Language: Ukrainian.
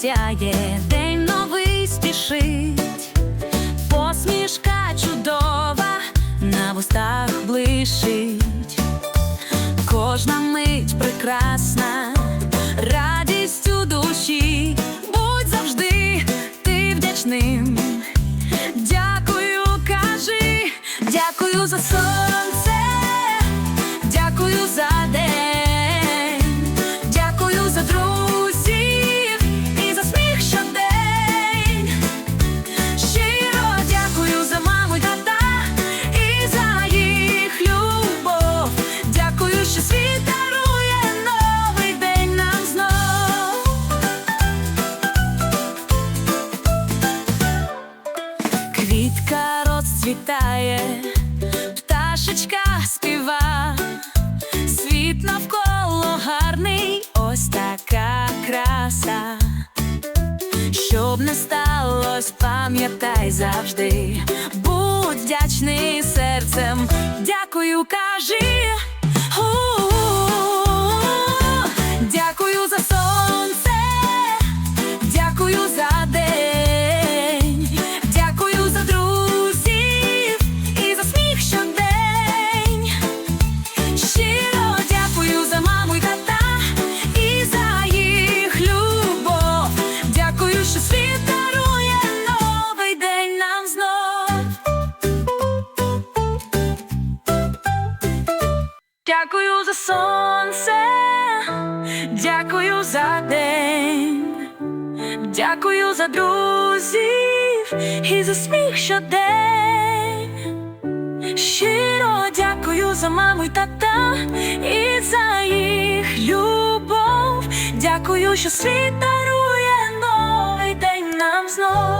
сяє, день новий спішить, посмішка чудова на вустах блищить, кожна мить прекрасна, радістю душі, будь завжди ти вдячним. Дякую, кажи, дякую за сонце. Квітка пташечка співа, світ навколо гарний, ось така краса. Щоб не сталося, пам'ятай завжди, будь вдячний серцем, дякую, кажи. Дякую за сонце, дякую за день, дякую за друзів і за сміх щодень. Щиро дякую за маму й тата і за їх любов. Дякую, що світ дарує новий день нам знов.